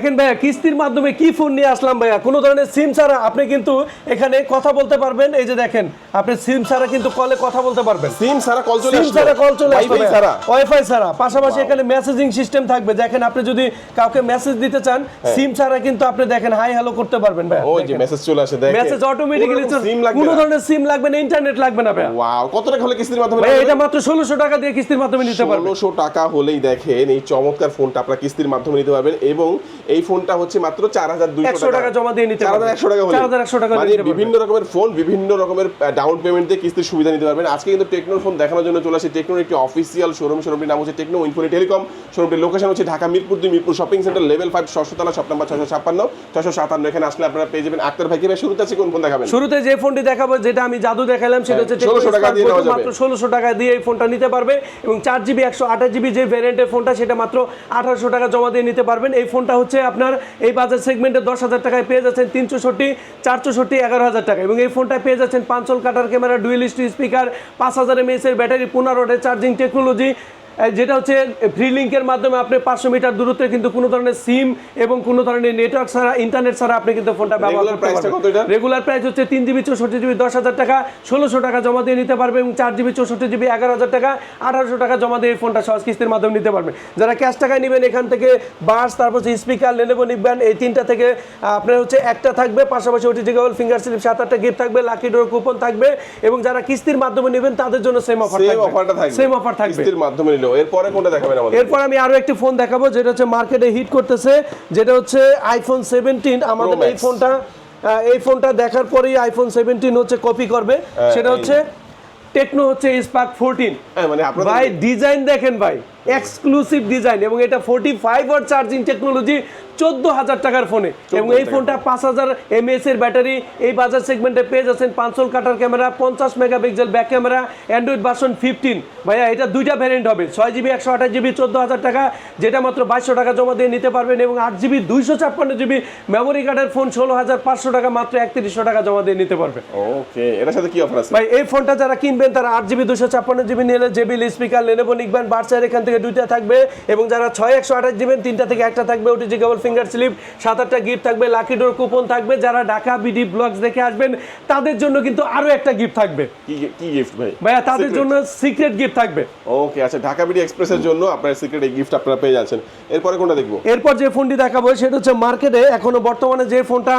দেখেন ভাইয়া কিস্তির মাধ্যমে কি ফোন নিয়ে আসলাম ভাইয়া? কোনো ধরনের সিম ছাড়া আপনি কিন্তু এখানে কথা বলতে পারবেন। এই যে দেখেন আপনি সিম ছাড়া কিন্তু কলে কথা বলতে পারবেন। সিম ছাড়া কল চলে সিম ছাড়া কল চলে আসবে ওয়াইফাই ছাড়া। পাশাপাশি এখানে মেসেজিং সিস্টেম থাকবে। দেখেন আপনি যদি কাউকে মেসেজ দিতে চান সিম ছাড়া কিন্তু আপনি দেখেন হাই হ্যালো করতে পারবেন ভাইয়া। ওই যে মেসেজ চলে আসে দেখেন। মেসেজ অটোমেটিক্যালি কোনো ধরনের সিম লাগবে না ইন্টারনেট লাগবে না ভাইয়া। ওয়াও কত টাকা হলে কিস্তির মাধ্যমে ভাইয়া এটা মাত্র ষোলোশো টাকা দিয়ে কিস্তির মাধ্যমে নিতে পারবেন। ষোলোশো টাকা হলেই দেখেন এই চমৎকার ফোনটা আপনারা কিস্তির মাধ্যমে নিতে পারবেন এবং এই ফোনটা হচ্ছে মাত্র চার হাজার দুইশো টাকা। জমা দিয়ে নিতে পারবেন একশো টাকা চার হাজার একশো টাকা মানে বিভিন্ন রকমের ফোন বিভিন্ন রকমের ডাউন পেমেন্ট দিয়ে কিস্তির সুবিধা নিতে পারবেন। আজকে কিন্তু টেকনোর ফোন দেখানোর জন্য চলে আসে টেকনোর একটি অফিসিয়াল শোরুম শোরুমটির নাম হচ্ছে টেকনো ইনফোনি টেলিকম শোরুমটির লোকেশন হচ্ছে ঢাকা মিরপুর দুই Mirpur shopping centre level five শতলা shop number ছশো ছাপ্পান্ন ছশো সাতান্ন। এখানে আসলে আপনারা পেয়ে যাবেন। আক্তার ভাই শুরুতে আছে কোন ফোন দেখাবেন? শুরুতে যে ফোনটি দেখাবো যেটা আমি জাদু দেখালাম সেটা হচ্ছে 1600 টাকা দিয়ে মাত্র ষোলোশো টাকা দিয়ে এই ফোনটা নিতে পারবে। এবং চার জিবি একশো আঠাশ জিবি যে ভ্যারিয়েন্টের ফোনটা সেটা মাত্র আঠারোশো টাকা জমা দিয়ে নিতে পারবেন। এই ফোনটা হচ্ছে আপনার এই বাজার সেগমেন্টে দশ হাজার টাকায় পেয়ে যাচ্ছেন তিনশোষট্টি, চারশোষট্টি, এগারো হাজার টাকা। এবং এই ফোনটা পেয়ে যাচ্ছেন পাঁচল কাটার ক্যামেরা ডুয়েলিস্ট স্পিকার পাঁচ হাজার এমএসের ব্যাটারি পুনরোডে চার্জিং টেকনোলজি যেটা হচ্ছে ফ্রি লিঙ্কের মাধ্যমে আপনি পাঁচশো মিটার দূরত্বে কিন্তু কোনো ধরনের সিম এবং কোনো ধরনের নেটওয়ার্ক ছাড়া ইন্টারনেট ছাড়া আপনি কিন্তু ফোনটা ব্যবহার করতে পারবেন। রেগুলার প্রাইস হচ্ছে তিন জিবি চৌষট্টি জিবি দশ হাজার টাকা ষোলোশো টাকা জমা দিয়ে নিতে পারবে এবং চার জিবি চৌষট্টি জিবি এগারো হাজার টাকা আঠারোশো টাকা জমা দিয়ে এই ফোনটা সহজ কিস্তির মাধ্যমে নিতে পারবেন যারা ক্যাশ টাকায় নেবেন এখান থেকে বাস তারপর হচ্ছে স্পিকার লেনেবো নিবেন এই তিনটা থেকে আপনার হচ্ছে একটা থাকবে পাশাপাশি ওটি জিগাবল ফিঙ্গার স্লিপ সাত আটটা গিফট থাকবে লাকি ডোর কুপন থাকবে এবং যারা কিস্তির মাধ্যমে নেবেন তাদের জন্য সেম অফার সেম অফারটা থাকবে। সেম অফার থাকবে। কিস্তির মাধ্যমে নিলো এরপরে কোনটা দেখাবেন আমাদের? এরপর আমি আরও একটি ফোন দেখাবো যেটা হচ্ছে মার্কেটে হিট করতেছে যেটা হচ্ছে আইফোন সেভেন্টিন আমাদের এই ফোনটা এই ফোনটা দেখার পরেই আইফোন সেভেন্টিন হচ্ছে কপি করবে। সেটা হচ্ছে টেকনো হচ্ছে স্পার্ক হ্যাঁ, মানে আপনারা ভাই ডিজাইন দেখেন ভাই। এক্সক্লুসিভ ডিজাইন এবং এটা forty five watt charging technology চোদ্দ হাজার টাকার ফোনে এবং এই ফোনটা পাঁচ হাজার এমএস এর ব্যাটারি এই বাজার সেগমেন্টে পেয়ে যাচ্ছেন পাঁচশোল কাটার ক্যামেরা পঞ্চাশ megapixel back camera Android version fifteen ভাইয়া এটা দুইটা ভ্যারিয়েন্ট হবে ছয় জিবি একশো আঠাশ জিবি চোদ্দ হাজার টাকা যেটা মাত্র বাইশশো টাকা জমা দিয়ে নিতে পারবেন এবং আট জিবি দুইশো ছাপ্পান্ন জিবি মেমোরি কার্ডের ফোন ষোলো হাজার পাঁচশো টাকা মাত্র একত্রিশশো টাকা জমা দিয়ে নিতে পারবেন। ওকে এটার সাথে কি অফার আছে? ভাই এই ফোনটা যারা কিনবেন তারা আট জিবি দুশো ছাপ্পান্ন জিবি নিলে জেবিল স্পিকার লেনেবো নিকবেন বার্সার এখান থেকে দুইটা থাকবে এবং যারা ছয় একশো আঠাশ জিবেন তিনটা থেকে একটা থাকবে ওটিজি কেবল ফিঙ্গার স্লিপ সাত আটটা গিফট থাকবে লাকি ডোর কুপন থাকবে। যারা ঢাকা বিডি ব্লগস দেখে আসবেন তাদের জন্য কিন্তু আরও একটা গিফট থাকবে। কি কি গিফট ভাই? ভাইয়া তাদের জন্য সিক্রেট গিফট থাকবে। ওকে আচ্ছা ঢাকা বিডি এক্সপ্রেসের জন্য আপনার সিক্রেট এই গিফট আপনারা পেয়ে যাচ্ছেন। এরপরে কোনটা দেখব? এরপর যে ফোনটি দেখাবো সেটা হচ্ছে মার্কেটে এখনও বর্তমানে যে ফোনটা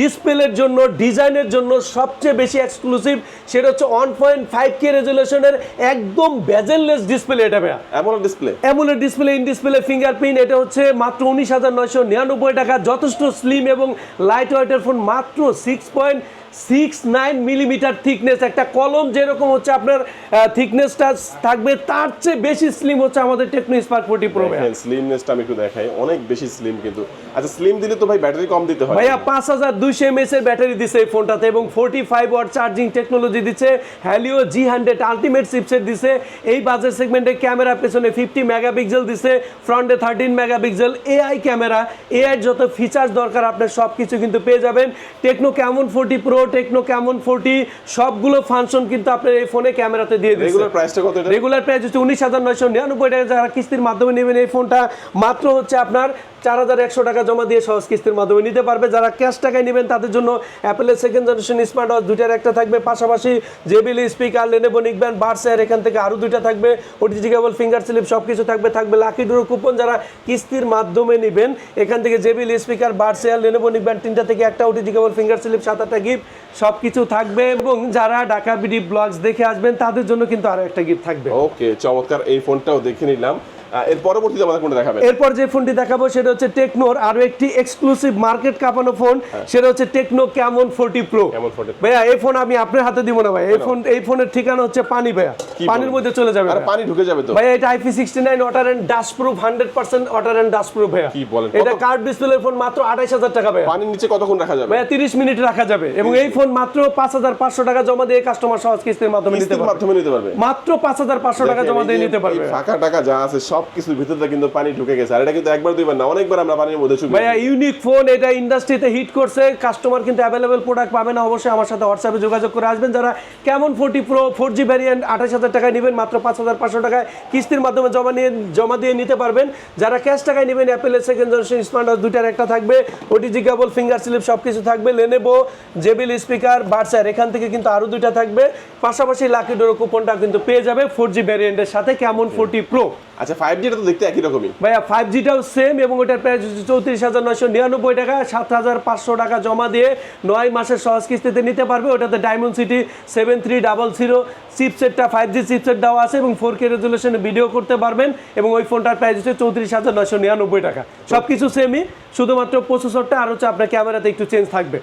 ডিসপ্লের জন্য ডিজাইনের জন্য সবচেয়ে বেশি এক্সক্লুসিভ সেটা হচ্ছে ওয়ান পয়েন্ট ফাইভ কে রেজলিউশনের একদম বেজেললেস ডিসপ্লে এটা ভাইয়া। এমন display AMOLED display in display fingerprint এটা হচ্ছে মাত্র উনিশ হাজার নয়শো নিরানব্বই টাকা। যথেষ্ট স্লিম এবং লাইট ওয়েটের ফোন মাত্র six point six nine millimetre thickness একটা কলম যেরকম হচ্ছে আপনার থিকনেসটা থাকবে তার চেয়ে বেশি স্লিম হচ্ছে আমাদের টেকনো স্পার্ক ফোর্টি প্রো দেখেন স্লিমনেসটা আমি একটু দেখাই অনেক বেশি স্লিম কিন্তু। আচ্ছা স্লিম দিলে তো ভাই ব্যাটারি কম দিতে হয়। ভাইয়া পাঁচ হাজার দুইশো এমএস এর ব্যাটারি দিচ্ছে এই ফোনটাতে এবং forty five watt charging technology দিচ্ছে Helio G hundred ultimate chipset দিচ্ছে এই বাজেট সেগমেন্টে ক্যামেরা পেছনে ফিফটি মেগাপিক্সেল দিচ্ছে ফ্রন্টে thirteen megapixel AI camera AI যত ফিচার্স দরকার আপনার সব কিছু কিন্তু পেয়ে যাবেন। Tecno Camon forty Pro Tecno Camon forty সবগুলো ফাংশন কিন্তু আপনার এই ফোনে ক্যামেরাতে দিয়ে দিচ্ছে। রেগুলার প্রাইসটা কত রেগুলার প্রাইস হচ্ছে উনিশ হাজার নয়শো নিরানব্বই টাকা। যারা কিস্তির মাধ্যমে নেবেন এই ফোনটা মাত্র হচ্ছে আপনার চার হাজার একশো টাকা জমা দিয়ে সহজ কিস্তির মাধ্যমে নিতে পারবে। যারা ক্যাশ টাকায় নেবেন তাদের জন্য অ্যাপেলের সেকেন্ড জেনারেশন স্মার্ট ওয়াচ দুইটার একটা থাকবে। পাশাপাশি জেবিল স্পিকার লেনেবো নিকব্যান্ড বার্সের এখান থেকে আরও দুইটা থাকবে। ওটিজি কেবল ফিঙ্গার স্লিপ সব কিছু থাকবে থাকবে লাকি ডোর কুপন যারা কিস্তির মাধ্যমে নেবেন। এখান থেকে জেবিল স্পিকার বার্সেয়ার লেনেবো নিকব্যান্ড তিনটা থেকে একটা ওটিজি কেবল ফিঙ্গার স্লিপ সাত আটটা গিফট সব কিছু থাকবে এবং যারা ঢাকা বিডি ব্লগস দেখে আসবেন, তাদের জন্য কিন্তু আরও একটা গিফট থাকবে। ওকে, চমৎকার এই ফোনটাও দেখে নিলাম। এর পরবর্তীতে আমাদের কোনটা দেখাবেন? এরপর যে ফোনটি দেখাবো সেটা হচ্ছে টেকনোর আরও একটি এক্সক্লুসিভ মার্কেট কাঁপানো ফোন সেটা হচ্ছে টেকনো ক্যামন ফোর্টি প্রো ভাইয়া এই ফোন আমি আপনার হাতে দিব না ভাই। এই ফোন এই ফোনের ঠিকানা হচ্ছে পানি ভাইয়া। পানির মধ্যে চলে যাবে আর পানি ঢুকে যাবে তো। ভাইয়া এটা IP sixty nine water and dust proof hundred percent water and dust proof ভাইয়া। কি বলেন? এটা কার্ড ডিসপ্লের ফোন মাত্র আঠাইশ হাজার টাকা ভাইয়া। পানির নিচে কতক্ষণ রাখা যাবে? ভাইয়া তিরিশ মিনিট রাখা যাবে। এবং এই ফোন মাত্র পাঁচ হাজার পাঁচশো টাকা জমা দিয়ে কাস্টমার সহজ কিস্তির মাধ্যমে নিতে পারবে। মাত্র পাঁচ হাজার পাঁচশো টাকা জমা দিয়ে নিতে পারবে। ফাঁকা টাকা যা আছে সব কিছুর ভিতরে কিন্তু পানি ঢুকে গেছে। আর এটা কিন্তু একবার দুইবার না অনেকবার আমরা পানির মধ্যে চুকে ভাইয়া ইউনিক ফোন এটা ইন্ডাস্ট্রিতে হিট করছে। কাস্টমার কিন্তু অ্যাভেলেবেল প্রোডাক্ট পাবে না অবশ্যই আমার সাথে হোয়াটসঅ্যাপে যোগাযোগ করে আসবেন। যারা Camon forty Pro four G variant আঠাশ হাজার টাকায় নেবেন মাত্র পাঁচ হাজার পাঁচশো টাকায় কিস্তির মাধ্যমে জমা নিয়ে জমা দিয়ে নিতে পারবেন। যারা ক্যাশ টাকায় নেবেন অ্যাপেলের সেকেন্ড জেনারেশন স্মার্ট ওয়াচ দুইটার একটা থাকবে। ওটিজি কেবল ফিঙ্গার স্লিপ সব কিছু থাকবে। লেনেবো জেবিল স্পিকার বার্সার এখান থেকে কিন্তু আরও দুইটা থাকবে। পাশাপাশি লাকি ডোরো কুপনটা কিন্তু পেয়ে যাবে ফোর জি ভ্যারিয়েন্টের সাথে কেমন ফোর্টি প্রো আচ্ছা ফাইভ জিটা তো দেখতে একই রকমই। ভাইয়া ফাইভ জিটাও সেম এবং ওটার প্রাইস চৌত্রিশ হাজার নয়শো নিরানব্বই টাকা সাত হাজার পাঁচশো টাকা জমা দিয়ে নয় মাসের সহজ কিস্তিতে নিতে পারবে। ওটাতে Dimensity seven three double zero চিপসেটটা five G chipset দেওয়া আছে এবং ফোর কে রেজুলেশনে ভিডিও করতে পারবেন এবং ওই ফোনটার প্রাইস হচ্ছে চৌত্রিশ হাজার নয়শো নিরানব্বই টাকা। সব কিছু সেমই শুধুমাত্র প্রসেসরটা আর হচ্ছে আপনার ক্যামেরাতে একটু চেঞ্জ থাকবে.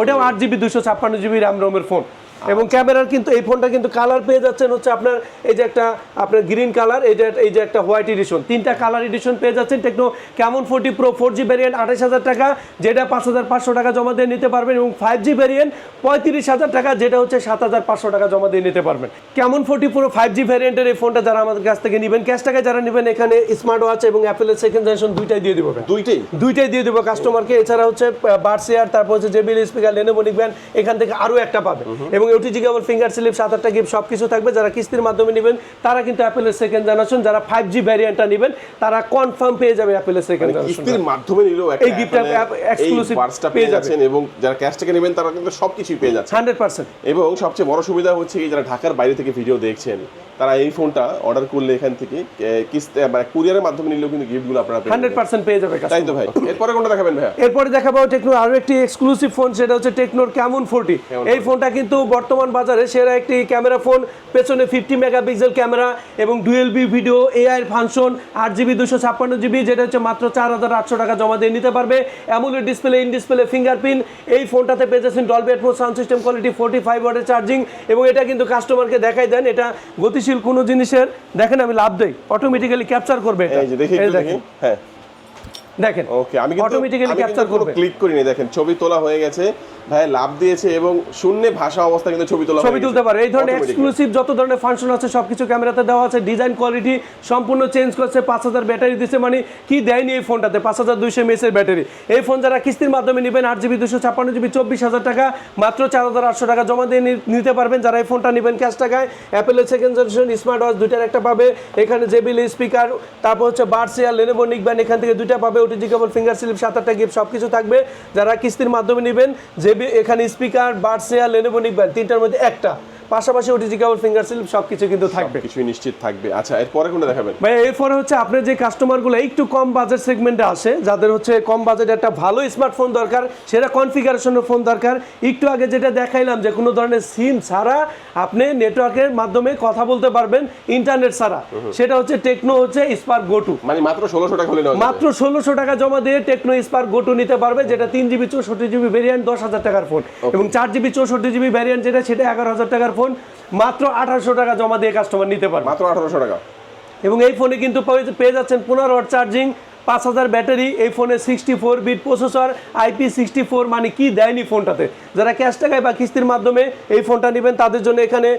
ওটাও আট জিবি দুশো ছাপ্পান্ন জিবি র্যাম রোমের ফোন এবং ক্যামেরার কিন্তু এই ফোনটা কিন্তু কালার পেয়ে যাচ্ছেন হচ্ছে আপনার এই যে একটা আপনার গ্রিন কালার এই যে এই যে একটা হোয়াইট এডিশন তিনটা কালার এডিশন পেয়ে যাচ্ছেন Tecno Camon forty Pro four G variant আঠাশ হাজার টাকা যেটা পাঁচ হাজার পাঁচশো টাকা জমা দিয়ে নিতে পারবেন এবং ফাইভ জি ভ্যারিয়েন্ট পঁয়ত্রিশ হাজার টাকা যেটা হচ্ছে সাত হাজার পাঁচশো টাকা জমা দিয়ে নিতে পারবেন। কেমন ফোর্টি প্রো ফাইভ জি ভ্যারিয়েন্টের এই ফোনটা যারা আমাদের কাছ থেকে নেবেন ক্যাশ টাকায় যারা নেবেন এখানে স্মার্ট ওয়াচ এবং অ্যাপেলের সেকেন্ড জেনারেশন দুইটাই দিয়ে দিব দুইটাই? দুইটাই দিয়ে দেবো কাস্টমারকে এছাড়া হচ্ছে বার্সিয়ার তারপর হচ্ছে জেবিএল স্পিকার লেনোভো নিবেন এখান থেকে আরও একটা পাবে। এবং ওটিজি কেবল ফিঙ্গার স্লিপ সাত আটটা গিফট সব কিছু থাকবে। যারা কিস্তির মাধ্যমে নেবেন তারা কিন্তু অ্যাপেলের সেকেন্ড জেনারেশন যারা ফাইভ জি ভ্যারিয়েন্টটা নেবেন তারা কনফার্ম পেয়ে যাবে অ্যাপেলের সেকেন্ড মানে জেনারেশন কিস্তির মাধ্যমে নিলেও এই gift মানে বার্সটা পেয়ে যাচ্ছেন এবং যারা ক্যাশ থেকে নেবেন তারা কিন্তু সবকিছুই পেয়ে যাচ্ছে হান্ড্রেড পার্সেন্ট। এবং সবচেয়ে বড় সুবিধা হচ্ছে যারা ঢাকার বাইরে থেকে ভিডিও দেখছেন তারা এই ফোনটা অর্ডার করলে এখান থেকে কিস্তি মানে কুরিয়ারের মাধ্যমে নিলেও কিন্তু গিফটগুলো আপনারা পেয়ে হান্ড্রেড যাবেন। পার্সেন্ট পেয়ে যাবে তাই তো ভাই। এরপরে কোনটা দেখাবেন ভাইয়া? এরপরে দেখাবো টেকনোর আরও একটি এক্সক্লুসিভ ফোন সেটা হচ্ছে টেকনোর ক্যামন ফোরটি Camon এই ফোনটা কিন্তু বর্তমান বাজারে সেরা একটি ক্যামেরা ফোন পেছনে ফিফটি মেগাপিক্সেল ক্যামেরা এবং dual B video AI function আট জিবি দুশো ছাপ্পান্ন জিবি যেটা হচ্ছে মাত্র চার হাজার আটশো টাকা জমা দিয়ে নিতে পারবে। AMOLED display in display fingerprint এই ফোনটাতে পেয়ে যাচ্ছেন Dolby Atmos sound system quality forty five ওয়াটের চার্জিং এবং এটা কিন্তু কাস্টমারকে দেখাই দেন। এটা গতিশীল কোনো জিনিসের দেখেন আমি লাভ দেই। অটোমেটিক্যালি ক্যাপচার করবে এটা। এই যে দেখি এই দেখি। দেখেন। হ্যাঁ। দেখেন ওকে আমি অটোমেটিক্যালি ক্যাপচার করবে। ক্লিক করিনি দেখেন ছবি তোলা হয়ে গেছে ভাই লাভ দিয়েছে এবং শূন্যে ভাষা অবস্থা কিন্তু ছবি তোলা ছবি তুলতে পারে। এই ধরনের। এক্সক্লুসিভ যত ধরনের ফাংশন আছে সবকিছু ক্যামেরাতে দেওয়া আছে। ডিজাইন কোয়ালিটি সম্পূর্ণ চেঞ্জ করছে পাঁচ হাজার ব্যাটারি দিচ্ছে মানে কি দেয়নি এই ফোনটাতে পাঁচ হাজার দুইশো এমএসের ব্যাটারি এই ফোন যারা কিস্তির মাধ্যমে নেবেন আট জিবি দুশো ছাপ্পান্ন জিবি চব্বিশ হাজার টাকা মাত্র চার হাজার আটশো টাকা জমা দিয়ে নিতে পারবেন। যারা এই ফোনটা নেবেন ক্যাশ টাকায় অ্যাপেলের সেকেন্ড জেনারেশন স্মার্ট ওয়াচ দুইটার একটা পাবে। এখানে জেবিল স্পিকার তারপর হচ্ছে বার্সিয়ার লেনেভো নিকবেন এখান থেকে দুইটা পাবে। ওটিজি কেবল ফিঙ্গার স্লিপ সাত আটটা গিফট সব কিছু থাকবে। যারা কিস্তির মাধ্যমে নেবেন, যে এখানে স্পিকার বার্সিয়ার লেনেবো নিবেন তিনটার মধ্যে একটা। পাশাপাশি ওটিজি কেবল ফিঙ্গার স্লিপ সব কিছু কিন্তু থাকবে। কিছুই নিশ্চিত থাকবে। আচ্ছা এরপরে কোনটা দেখাবেন? ভাই এরপরে হচ্ছে আপনার যে কাস্টমারগুলো একটু কম বাজেট সেগমেন্টে আসে যাদের হচ্ছে কম বাজেটে একটা ভালো স্মার্টফোন দরকার সেটা কনফিগারেশনের ফোন দরকার। একটু আগে যেটা দেখাইলাম যে কোনো ধরনের সিম ছাড়া আপনি নেটওয়ার্কের মাধ্যমে কথা বলতে পারবেন ইন্টারনেট ছাড়া। সেটা হচ্ছে টেকনো হচ্ছে স্পার্ক গোটু মানে মাত্র ষোলোশো টাকা হলে মাত্র ষোলোশো টাকা জমা দিয়ে টেকনো স্পার্ক গোটু নিতে পারবে যেটা তিন জিবি চৌষট্টি জিবি ভ্যারিয়েন্ট দশ হাজার টাকার ফোন এবং চার জিবি চৌষট্টি জিবি ভ্যারিয়েন্ট যেটা সেটা এগারো হাজার টাকার ফোন মাত্র আঠারোশো টাকা জমা দিয়ে কাস্টমার নিতে পারবে। মাত্র আঠারোশো টাকা। এবং এই ফোনে কিন্তু পেয়ে- যাচ্ছেন পনেরো ওয়াট চার্জিং পাঁচ হাজার ব্যাটারি এই ফোনে sixty four bit processor IP sixty four মানে কি দেয়নি ফোনটাতে? যারা ক্যাশ টাকায় বা কিস্তির মাধ্যমে এই ফোনটা নেবেন তাদের জন্য এখানে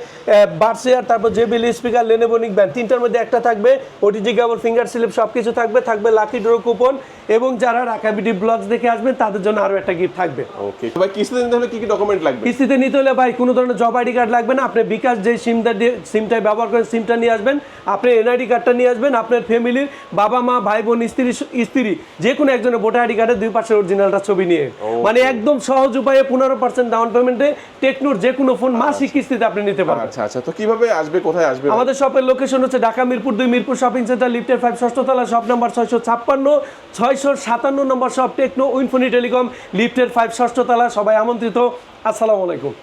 বার্সেয়ার তারপর জেবিল স্পিকার লেনেবনিক ব্যান্ড তিনটার মধ্যে একটা থাকবে ওটিজি কেবল ফিঙ্গার স্লিপ সব কিছু থাকবে থাকবে লাকি ড্র কুপন এবং যারা রাকাবিডি ব্লগস দেখে আসবেন তাদের জন্য আরও একটা গিফট থাকবে। ওকে ভাই কিস্তিতে নিতে হলে কি কি ডকুমেন্ট লাগবে? কিস্তিতে নিতে হলে ভাই কোনো ধরনের জব আইডি কার্ড লাগবে না আপনি বিকাশ যে সিমটা দিয়ে সিমটাই ব্যবহার করেন সিমটা নিয়ে আসবেন আপনি এনআইডি কার্ডটা নিয়ে আসবেন আপনার ফ্যামিলির বাবা মা ভাই বোন স্ত্রী স্ত্রী যে কোনো একজনের ভোটার আইডি কার্ডের দুই পাশের অরিজিনালটা ছবি নিয়ে। মানে একদম সহজ উপায়ে পনেরো পার্সেন্ট ডাউন পেমেন্টে টেকনোর যে কোনো ফোন মাসিক কিস্তিতে আপনি নিতে পারবেন আচ্ছা আচ্ছা। তো কীভাবে আসবে কোথায় আসবে? আমাদের শপের লোকেশন হচ্ছে ঢাকা মিরপুর দুই মিরপুর শপিং সেন্টার লিফটের ফাইভ ষষ্ঠতলা শপ নাম্বার ছয়শো ছাপ্পান্ন ছয়শো সাতান্ন নম্বর শপ টেকনো উইনফোনি টেলিকম লিফটের ফাইভ ষষ্ঠতলা সবাই আমন্ত্রিত। আসসালামু আলাইকুম।